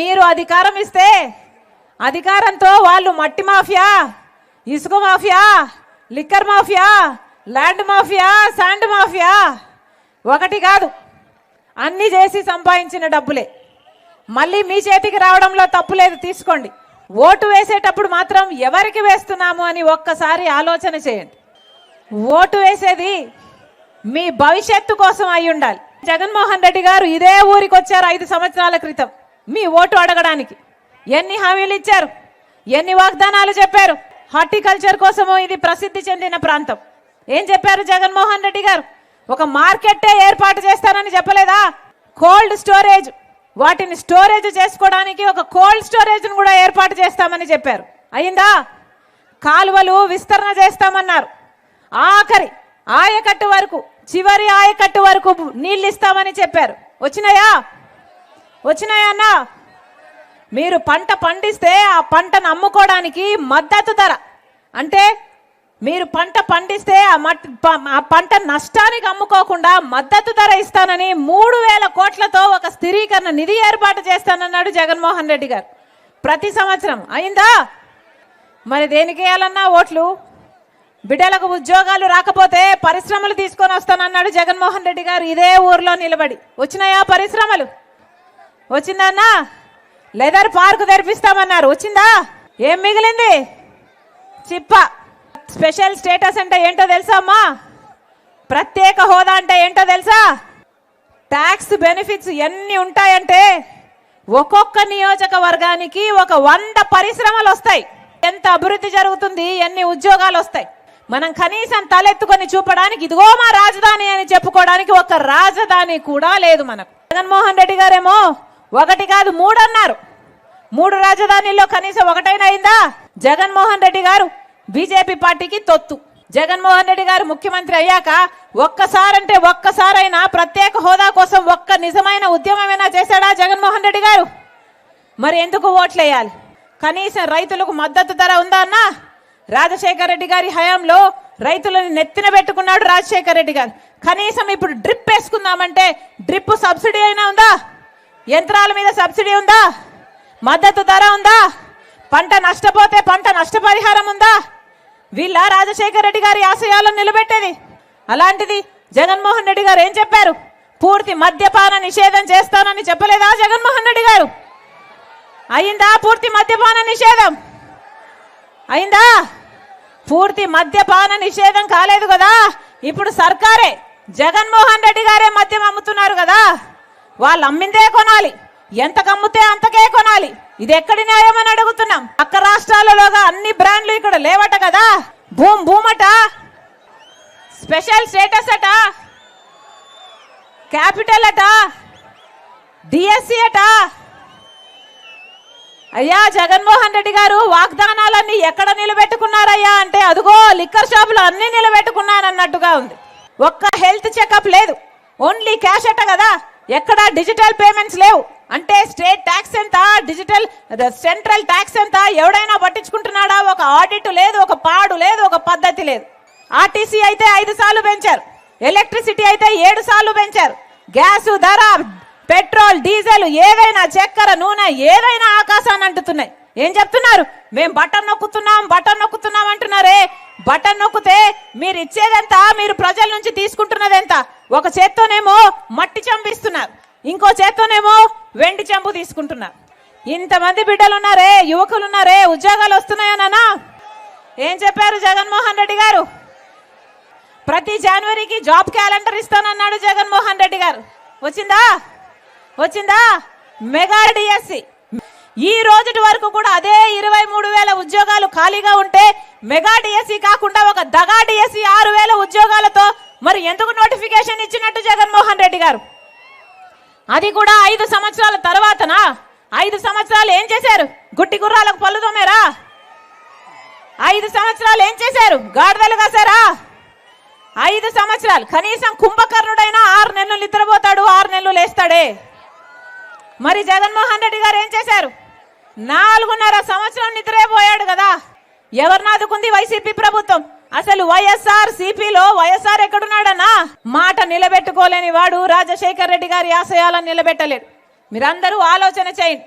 మీరు అధికారం ఇస్తే అధికారంతో వాళ్ళు మట్టి మాఫియా ఇసుక mafia liquor mafia land mafia sand mafia. ఒకటి కాదు అన్ని చేసి సంపాదించిన డబ్బులే. మళ్ళీ మీ చేతికి రావడంలో తప్పు లేదు తీసుకోండి. ఓటు వేసేటప్పుడు మాత్రం ఎవరికి వేస్తున్నాము అని ఒక్కసారి ఆలోచన చేయండి. ఓటు వేసేది మీ భవిష్యత్తు కోసం అయి ఉండాలి. జగన్మోహన్ రెడ్డి గారు ఇదే ఊరికి వచ్చారు ఐదు సంవత్సరాల క్రితం. మీ ఓటు అడగడానికి. ఎన్ని హామీలు ఇచ్చారు? ఎన్ని వాగ్దానాలు చెప్పారు? హార్టికల్చర్ కోసము ఇది ప్రసిద్ధి చెందిన ప్రాంతం. ఏం చెప్పారు జగన్మోహన్ రెడ్డి గారు? ఒక మార్కెట్టే ఏర్పాటు చేస్తారని చెప్పలేదా? కోల్డ్ స్టోరేజ్ వాటిని స్టోరేజ్ చేసుకోవడానికి ఒక కోల్డ్ స్టోరేజ్ను కూడా ఏర్పాటు చేస్తామని చెప్పారు. అయిందా? కాలువలు విస్తరణ చేస్తామన్నారు. ఆఖరి ఆయకట్టు వరకు చివరి ఆయకట్టు వరకు నీళ్ళు ఇస్తామని చెప్పారు. వచ్చినాయా? వచ్చినాయన్నా మీరు పంట పండిస్తే ఆ పంటను అమ్ముకోవడానికి మద్దతు ధర. అంటే మీరు పంట పండిస్తే ఆ మట్ ఆ పంట నష్టానికి అమ్ముకోకుండా మద్దతు ధర ఇస్తానని మూడు వేల కోట్లతో ఒక స్థిరీకరణ నిధి ఏర్పాటు చేస్తానన్నాడు జగన్మోహన్ రెడ్డి గారు. ప్రతి సంవత్సరం. అయిందా? మరి దేనికి వేయాలన్నా ఓట్లు? బిడ్డలకు ఉద్యోగాలు రాకపోతే పరిశ్రమలు తీసుకొని వస్తానన్నాడు జగన్మోహన్ రెడ్డి గారు. ఇదే ఊర్లో నిలబడి. వచ్చినాయా పరిశ్రమలు? వచ్చిందన్నా లెదర్ పార్క్ తెరిపిస్తామన్నారు. వచ్చిందా? ఏం మిగిలింది? చిప్ప. స్పెషల్ స్టేటస్ అంటే ఏంటో తెలుసా అమ్మా? ప్రత్యేక హోదా అంటే ఏంటో తెలుసా? ట్యాక్స్ బెనిఫిట్స్ ఎన్ని ఉంటాయంటే ఒక్కొక్క నియోజకవర్గానికి ఒక వంద పరిశ్రమలు వస్తాయి. ఎంత అభివృద్ధి జరుగుతుంది ఎన్ని ఉద్యోగాలు వస్తాయి. మనం కనీసం తలెత్తుకొని చూపడానికి ఇదిగో మా రాజధాని అని చెప్పుకోవడానికి ఒక రాజధాని కూడా లేదు మనకు. జగన్మోహన్ రెడ్డి గారేమో ఒకటి కాదు మూడు అన్నారు. మూడు రాజధానిలో కనీసం ఒకటైనా అయిందా? జగన్మోహన్ రెడ్డి గారు బీజేపీ పార్టీకి తొత్తు. జగన్మోహన్ రెడ్డి గారు ముఖ్యమంత్రి అయ్యాక ఒక్కసారంటే ఒక్కసారైనా ప్రత్యేక హోదా కోసం ఒక్క నిజమైన ఉద్యమమైనా చేశాడా జగన్మోహన్ రెడ్డి గారు? మరి ఎందుకు ఓట్లేయాలి? కనీసం రైతులకు మద్దతు ధర ఉందా అన్నా? రాజశేఖర రెడ్డి గారి హయాంలో రైతులను నెత్తిన పెట్టుకున్నాడు రాజశేఖర రెడ్డి గారు. కనీసం ఇప్పుడు డ్రిప్ వేసుకుందామంటే డ్రిప్ సబ్సిడీ అయినా ఉందా? యంత్రాల మీద సబ్సిడీ ఉందా? మద్దతు ధర ఉందా? పంట నష్టపోతే పంట నష్టపరిహారం ఉందా? వీళ్ళ రాజశేఖర రెడ్డి గారి ఆశయాలను నిలబెట్టేది. అలాంటిది జగన్మోహన్ రెడ్డి గారు ఏం చెప్పారు? పూర్తి మద్యపాన నిషేధం చేస్తానని చెప్పలేదా జగన్మోహన్ రెడ్డి గారు? అయిందా పూర్తి మద్యపాన నిషేధం? అయిందా? పూర్తి మద్యపాన నిషేధం కాలేదు కదా? ఇప్పుడు సర్కారే జగన్మోహన్ రెడ్డి గారే మద్యం అమ్ముతున్నారు కదా? వాళ్ళు అమ్మిందే కొనాలి. ఎంత కమ్ముతే అంతకే కొనాలి. ఇది ఎక్కడి న్యాయం అని అడుగుతున్నాం. పక్క రాష్ట్రాలలోగా అన్ని బ్రాండ్లు ఇక్కడ లేవట కదా. భూమ్ భూమట. స్పెషల్ స్టేటస్ అట. క్యాపిటల్ అట. డిఎస్సి అట. అయ్యా జగన్మోహన్ రెడ్డి గారు వాగ్దానాలన్నీ ఎక్కడ నిలబెట్టుకున్నారయ్యా అంటే అదిగో లిక్కర్ షాపులు అన్ని నిలబెట్టుకున్నానన్నట్టుగా ఉంది. ఒక్క హెల్త్ చెకప్ లేదు. ఓన్లీ క్యాష్ అట కదా. ఎక్కడ డిజిటల్ పేమెంట్స్ లేవు. అంటే స్టేట్ ట్యాక్స్ ఎంత డిజిటల్ సెంట్రల్ ట్యాక్స్ ఎంత ఎవడైనా పట్టించుకుంటున్నాడా? ఒక ఆడిట్ లేదు ఒక పాడు లేదు ఒక పద్ధతి లేదు. ఆర్టీసీ అయితే ఐదు సార్లు పెంచారు. ఎలక్ట్రిసిటీ అయితే ఏడు సార్లు పెంచారు. గ్యాస్ ధర పెట్రోల్ డీజిల్ ఏదైనా చక్కెర నూనె ఏదైనా ఆకాశాన్ని అంటుతున్నాయి. ఏం చెప్తున్నారు? మేము బటన్ నొక్కుతున్నాం బటన్ నొక్కుతున్నాం అంటున్నారే. బటన్ నొక్కితే మీరు ఇచ్చేదెంత? మీరు ప్రజల నుంచి తీసుకుంటున్నదెంత? ఒక చేత్తోనేమో మట్టి చంపిస్తున్నారు ఇంకో చేత్తోనేమో వెండి చెంబు తీసుకుంటున్నారు. ఇంతమంది బిడ్డలు ఉన్నారే యువకులు ఉన్నారే ఉద్యోగాలు వస్తున్నాయనా ఏం చెప్పారు జగన్మోహన్ రెడ్డి గారు? ప్రతి జనవరికి జాబ్ క్యాలెండర్ ఇస్తానన్నాడు జగన్మోహన్ రెడ్డి గారు. వచ్చిందా? వచ్చిందా? Mega DSC. ఈ రోజుటి వరకు కూడా అదే ఇరవై మూడు వేల ఉద్యోగాలు ఖాళీగా ఉంటే మెగా డిఎస్సి కాకుండా ఒక దగా డిఎస్సి ఆరు వేల ఉద్యోగాలు మరి ఎందుకు నోటిఫికేషన్ ఇచ్చినట్టు జగన్మోహన్ రెడ్డి గారు? అది కూడా ఐదు సంవత్సరాల తర్వాతనా? ఐదు సంవత్సరాలు ఏం చేశారు? గుట్టి గుర్రాలకు పళ్ళు తోమారా? ఐదు సంవత్సరాలు ఏం చేశారు? గాడిదలు కాసారా ఐదు సంవత్సరాలు. కనీసం కుంభకర్ణుడైనా ఆరు నెలలు నిద్రపోతాడు ఆరు నెలలు లేస్తాడే. మరి జగన్మోహన్ రెడ్డి గారు ఏం చేశారు? నాలుగున్నర సంవత్సరం నిద్రపోయాడు కదా. ఎవరినాదుకుంది వైసీపీ ప్రభుత్వం? అసలు వైఎస్ఆర్ సిపిలో వైఎస్ఆర్ ఎక్కడున్నాడన్నా? మాట నిలబెట్టుకోలేని వాడు రాజశేఖర్ రెడ్డి గారి ఆశయాలను నిలబెట్టలేడు. మీరందరూ ఆలోచన చేయండి.